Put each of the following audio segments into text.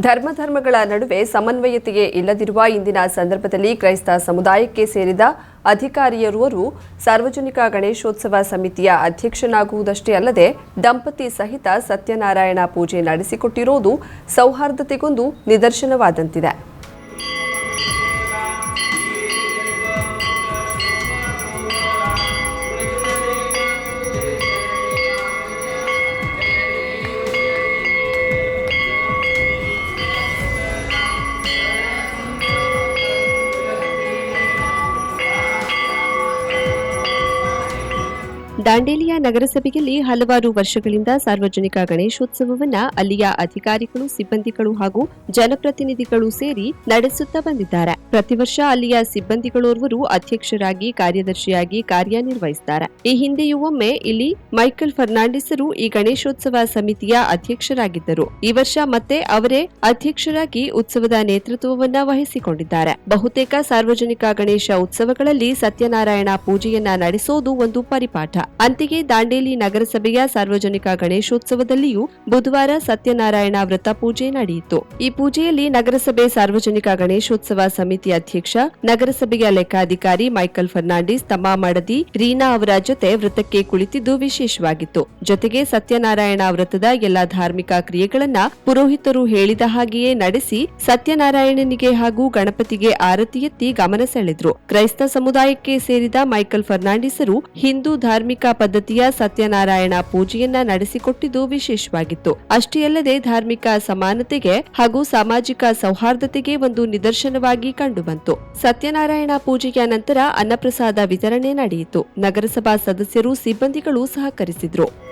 ಧರ್ಮ ಧರ್ಮಗಳ ನಡುವೆ ಸಮನ್ವಯತೆಯೇ ಇಲ್ಲದಿರುವ ಇಂದಿನ ಸಂದರ್ಭದಲ್ಲಿ ಕ್ರೈಸ್ತ ಸಮುದಾಯಕ್ಕೆ ಸೇರಿದ ಅಧಿಕಾರಿಯರುವರು ಸಾರ್ವಜನಿಕ ಗಣೇಶೋತ್ಸವ ಸಮಿತಿಯ ಅಧ್ಯಕ್ಷನಾಗುವುದಷ್ಟೇ ಅಲ್ಲದೆ ದಂಪತಿ ಸಹಿತ ಸತ್ಯನಾರಾಯಣ ಪೂಜೆ ನಡೆಸಿಕೊಟ್ಟಿರುವುದು ಸೌಹಾರ್ದತೆಗೊಂದು ನಿದರ್ಶನವಾದಂತಿದೆ. ದಾಂಡೇಲಿಯ ನಗರಸಭೆಯಲ್ಲಿ ಹಲವಾರು ವರ್ಷಗಳಿಂದ ಸಾರ್ವಜನಿಕ ಗಣೇಶೋತ್ಸವವನ್ನ ಅಲ್ಲಿಯ ಅಧಿಕಾರಿಗಳು, ಸಿಬ್ಬಂದಿಗಳು ಹಾಗೂ ಜನಪ್ರತಿನಿಧಿಗಳು ಸೇರಿ ನಡೆಸುತ್ತಾ ಬಂದಿದ್ದಾರೆ. ಪ್ರತಿ ವರ್ಷ ಅಲ್ಲಿಯ ಸಿಬ್ಬಂದಿಗಳೋರ್ವರು ಅಧ್ಯಕ್ಷರಾಗಿ, ಕಾರ್ಯದರ್ಶಿಯಾಗಿ ಕಾರ್ಯನಿರ್ವಹಿಸುತ್ತಾರೆ ಈ ಹಿಂದೆಯೂ ಒಮ್ಮೆ ಇಲ್ಲಿ ಮೈಕಲ್ ಫರ್ನಾಂಡಿಸರು ಈ ಗಣೇಶೋತ್ಸವ ಸಮಿತಿಯ ಅಧ್ಯಕ್ಷರಾಗಿದ್ದರು. ಈ ವರ್ಷ ಮತ್ತೆ ಅವರೇ ಅಧ್ಯಕ್ಷರಾಗಿ ಉತ್ಸವದ ನೇತೃತ್ವವನ್ನ ವಹಿಸಿಕೊಂಡಿದ್ದಾರೆ. ಬಹುತೇಕ ಸಾರ್ವಜನಿಕ ಗಣೇಶ ಉತ್ಸವಗಳಲ್ಲಿ ಸತ್ಯನಾರಾಯಣ ಪೂಜೆಯನ್ನ ನಡೆಸೋದು ಒಂದು ಪರಿಪಾಠ. ಅಂತೆಯೇ ದಾಂಡೇಲಿ ನಗರಸಭೆಯ ಸಾರ್ವಜನಿಕ ಗಣೇಶೋತ್ಸವದಲ್ಲಿಯೂ ಬುಧವಾರ ಸತ್ಯನಾರಾಯಣ ವ್ರತ ಪೂಜೆ ನಡೆಯಿತು. ಈ ಪೂಜೆಯಲ್ಲಿ ನಗರಸಭೆ ಸಾರ್ವಜನಿಕ ಗಣೇಶೋತ್ಸವ ಸಮಿತಿ ಅಧ್ಯಕ್ಷ, ನಗರಸಭೆಯ ಲೆಕ್ಕಾಧಿಕಾರಿ ಮೈಕಲ್ ಫರ್ನಾಂಡಿಸ್, ತಮ್ಮ ಮಡದಿ ರೀನಾ ಅವರ ಜೊತೆ ವೃತ್ತಕ್ಕೆ ಕುಳಿತಿದ್ದು ವಿಶೇಷವಾಗಿತ್ತು. ಜೊತೆಗೆ ಸತ್ಯನಾರಾಯಣ ವ್ರತದ ಎಲ್ಲಾ ಧಾರ್ಮಿಕ ಕ್ರಿಯೆಗಳನ್ನ ಪುರೋಹಿತರು ಹೇಳಿದ ಹಾಗೆಯೇ ನಡೆಸಿ ಸತ್ಯನಾರಾಯಣನಿಗೆ ಹಾಗೂ ಗಣಪತಿಗೆ ಆರತಿ ಎತ್ತಿ ಗಮನ ಸೆಳೆದ್ರು. ಕ್ರೈಸ್ತ ಸಮುದಾಯಕ್ಕೆ ಸೇರಿದ ಮೈಕಲ್ ಫರ್ನಾಂಡಿಸರು ಹಿಂದೂ ಧಾರ್ಮಿಕ ಪದ್ಧತಿಯ ಸತ್ಯನಾರಾಯಣ ಪೂಜೆಯನ್ನ ನಡೆಸಿಕೊಟ್ಟಿದ್ದು ವಿಶೇಷವಾಗಿತ್ತು. ಅಷ್ಟೇ ಅಲ್ಲದೆ ಧಾರ್ಮಿಕ ಸಮಾನತೆಗೆ ಹಾಗೂ ಸಾಮಾಜಿಕ ಸೌಹಾರ್ದತೆಗೆ ಒಂದು ನಿದರ್ಶನವಾಗಿ ಕಂಡುಬಂತು. ಸತ್ಯನಾರಾಯಣ ಪೂಜೆಯ ನಂತರ ಅನ್ನಪ್ರಸಾದ ವಿತರಣೆ ನಡೆಯಿತು. ನಗರಸಭಾ ಸದಸ್ಯರು ಸಿಬ್ಬಂದಿಗಳು ಸಹಕರಿಸಿದ್ರು.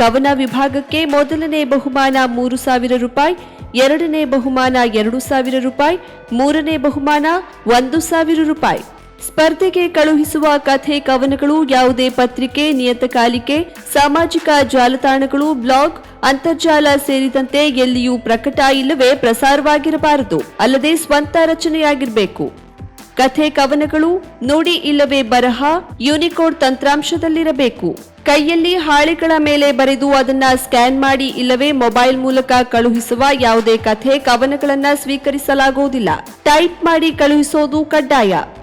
ಕವನ ವಿಭಾಗಕ್ಕೆ ಮೊದಲನೇ ಬಹುಮಾನ ಮೂರು ಸಾವಿರ ರೂಪಾಯಿ, ಎರಡನೇ ಬಹುಮಾನ ಎರಡು ಸಾವಿರ ರೂಪಾಯಿ, ಮೂರನೇ ಬಹುಮಾನ ಒಂದು ಸಾವಿರ ರೂಪಾಯಿ. ಸ್ಪರ್ಧೆಗೆ ಕಳುಹಿಸುವ ಕಥೆ ಕವನಗಳು ಯಾವುದೇ ಪತ್ರಿಕೆ ನಿಯತಕಾಲಿಕೆ ಸಾಮಾಜಿಕ ಜಾಲತಾಣಗಳು, ಬ್ಲಾಗ್, ಅಂತರ್ಜಾಲ ಸೇರಿದಂತೆ ಎಲ್ಲಿಯೂ ಪ್ರಕಟ ಇಲ್ಲವೇ ಪ್ರಸಾರವಾಗಿರಬಾರದು, ಅಲ್ಲದೆ ಸ್ವಂತ ರಚನೆಯಾಗಿರಬೇಕು. ಕಥೆ ಕವನಗಳು ನುಡಿ ಇಲ್ಲವೇ ಬರಹ, ಯೂನಿಕೋಡ್ ತಂತ್ರಾಂಶದಲ್ಲಿರಬೇಕು. ಕೈಯಲ್ಲಿ ಹಾಳೆಗಳ ಮೇಲೆ ಬರೆದು ಅದನ್ನ ಸ್ಕ್ಯಾನ್ ಮಾಡಿ ಇಲ್ಲವೇ ಮೊಬೈಲ್ ಮೂಲಕ ಕಳುಹಿಸುವ ಯಾವುದೇ ಕಥೆ ಕವನಗಳನ್ನ ಸ್ವೀಕರಿಸಲಾಗುವುದಿಲ್ಲ. ಟೈಪ್ ಮಾಡಿ ಕಳುಹಿಸೋದು ಕಡ್ಡಾಯ.